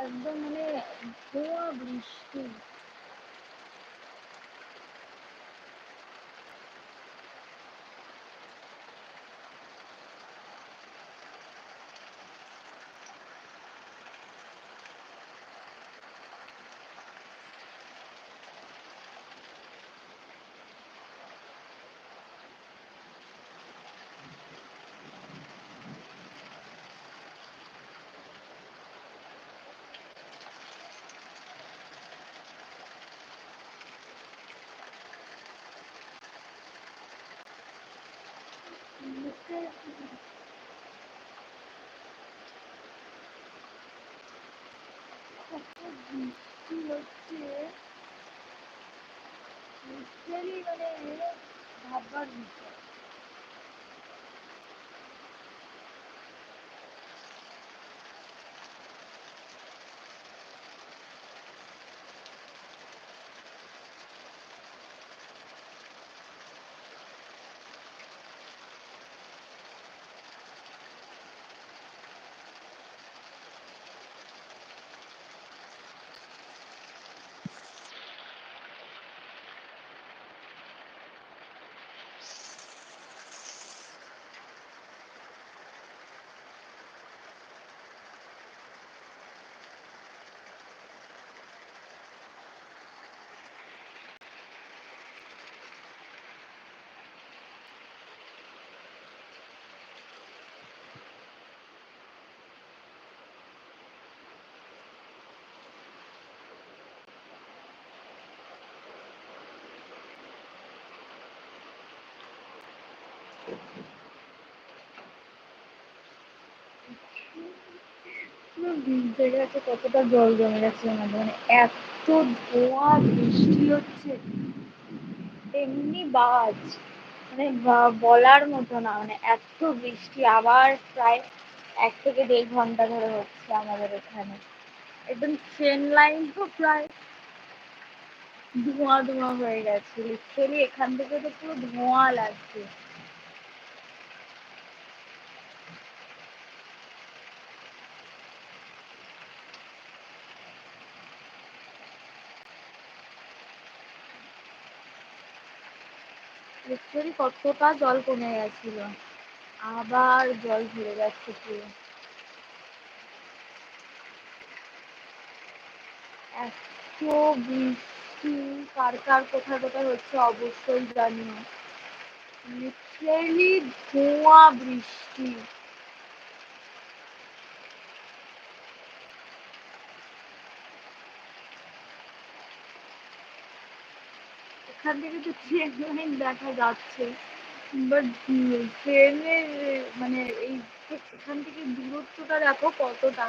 একদম মানে ধোঁয়া বৃষ্টি। হচ্ছে ভাববার বিষয়। পুরো ভিজে গেছে কতটা জল জমে গেছে আমাদের। মানে এত ধোঁয়া, বৃষ্টি হচ্ছে। এমনি বাজ। মানে বলার মতো না মানে এত বৃষ্টি। আবার প্রায় এক থেকে দেড় ঘণ্টা ধরে হচ্ছে আমাদের এখানে। একদম ট্রেন লাইন তো প্রায় ধোঁয়া ধোঁয়া হয়ে গেছে। লিটারেলি এখান থেকে তো পুরো ধোঁয়া লাগছে। লিটারেলি কতটা জল কমে গেছিল? আবার জল ভরে যাচ্ছে পুরো এত বৃষ্টি, কার কার কোথায় কোথায় হচ্ছে অবশ্যই জানিও। লিটারেলি ধোঁয়া বৃষ্টি। এখান থেকে তো ট্রেন লাইন দেখা যাচ্ছে। বাট ট্রেনের মানে এই এখান থেকে দূরত্বটা দেখো কতটা।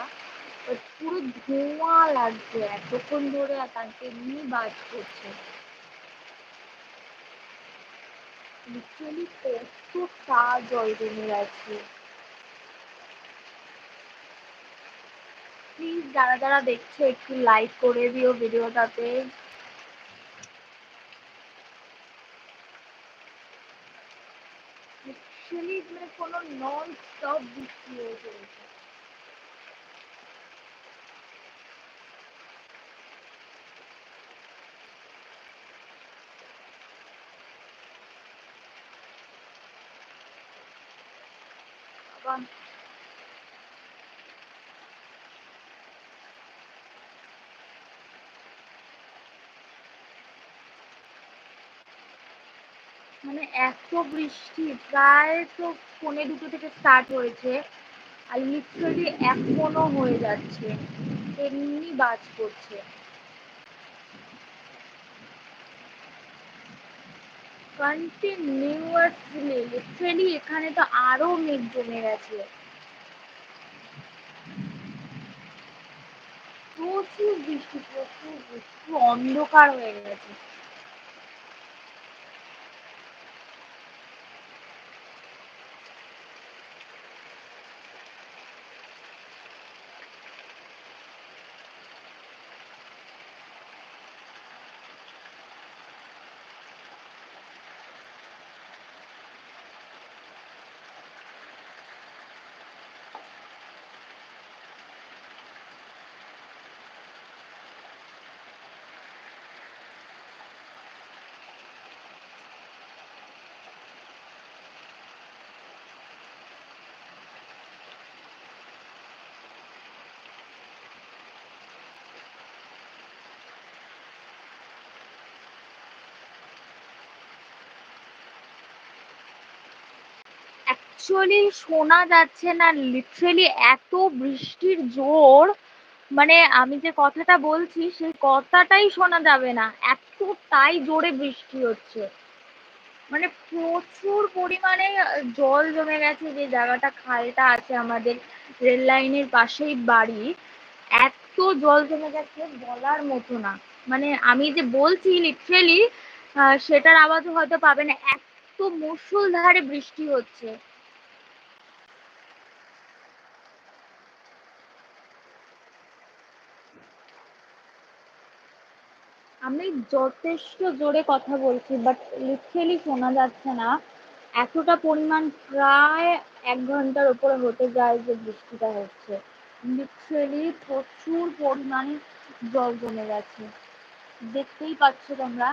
পুরো ধোঁয়া লাগছে, এতক্ষণ ধরে তাকে এমনি বাজ করছে। লিটারালি কতটা জল জমে গেছে প্লিজ যারা যারা দেখছ, একটু লাইক করে দিও ভিডিওটাতে লিটারালি মানে কোনো নন স্টপ বৃষ্টি হয়ে চলেছে মানে এত বৃষ্টি, প্রায় তো পৌনে দুটো থেকে স্টার্ট হয়েছে আর লিটারালি এখনও হয়ে যাচ্ছে, এমনি বাজ করছে কন্টিনিউয়াসলি লিটারালি এখানে তো আরও মেঘ জমে গেছে। প্রচুর বৃষ্টি প্রচুর বৃষ্টি, অন্ধকার হয়ে গেছে। অ্যাকচুয়ালি শোনা যাচ্ছে না লিটারেলি এত বৃষ্টির জোর। মানে আমি যে কথাটা বলছি, সেই কথাটাই শোনা যাবে না। এতটাই জোরে বৃষ্টি হচ্ছে। মানে প্রচুর পরিমাণে জল জমে গেছে যে জায়গাটা, খালটা আছে আমাদের রেল লাইনের পাশেই বাড়ি। এত জল জমে গেছে বলার মতো না। মানে আমি যে বলছি লিটারেলি সেটার আওয়াজও হয়তো পাবে না। এত মুষলধারে বৃষ্টি হচ্ছে। আমি যথেষ্ট জোরে কথা বলছি বাট লিটারেলি শোনা যাচ্ছে না। এতটা পরিমাণ প্রায় এক ঘণ্টার উপরে হতে যায় যে বৃষ্টিটা হচ্ছে। লিটারেলি প্রচুর পরিমাণে জল জমে গেছে। দেখতেই পাচ্ছ তোমরা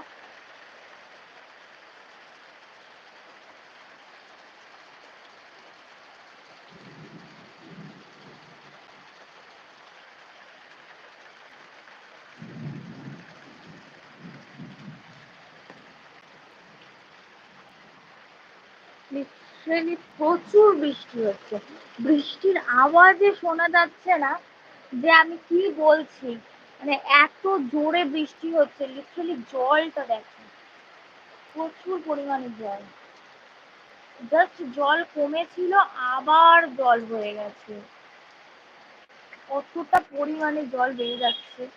লিটারেলি প্রচুর বৃষ্টি হচ্ছে। বৃষ্টির আওয়াজে শোনা যাচ্ছে না যে আমি কি বলছি। মানে এত জোরে বৃষ্টি হচ্ছে লিটারেলি জলটা দেখো। প্রচুর পরিমাণে জল। জাস্ট জল কমেছিল, আবার জল হয়ে গেছে। কতটা পরিমাণে জল বেড়ে যাচ্ছে।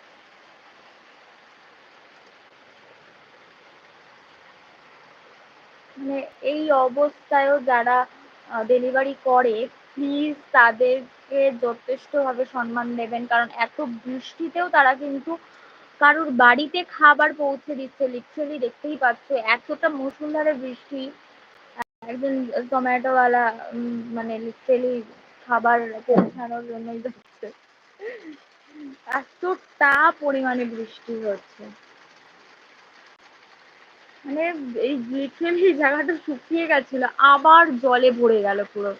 মানে এই অবস্থায়ও যারা ডেলিভারি করে প্লিজ তাদেরকে যথেষ্টভাবে সম্মান দেবেন। কারণ এত বৃষ্টিতেও তারা কিন্তু কারোর বাড়িতে খাবার পৌঁছে দিচ্ছে। লিটারেলি দেখতেই পাচ্ছ, এতটা মুসুলধারে বৃষ্টি, একজন জোম্যাটোওয়ালা মানে লিটারেলি খাবার পৌঁছানোর জন্যই যাচ্ছে। এতটা পরিমাণে বৃষ্টি হচ্ছে। মানে এই লিটারেলি জায়গাটা শুকিয়ে গেছিল আবার জলে ভরে গেল পুরো।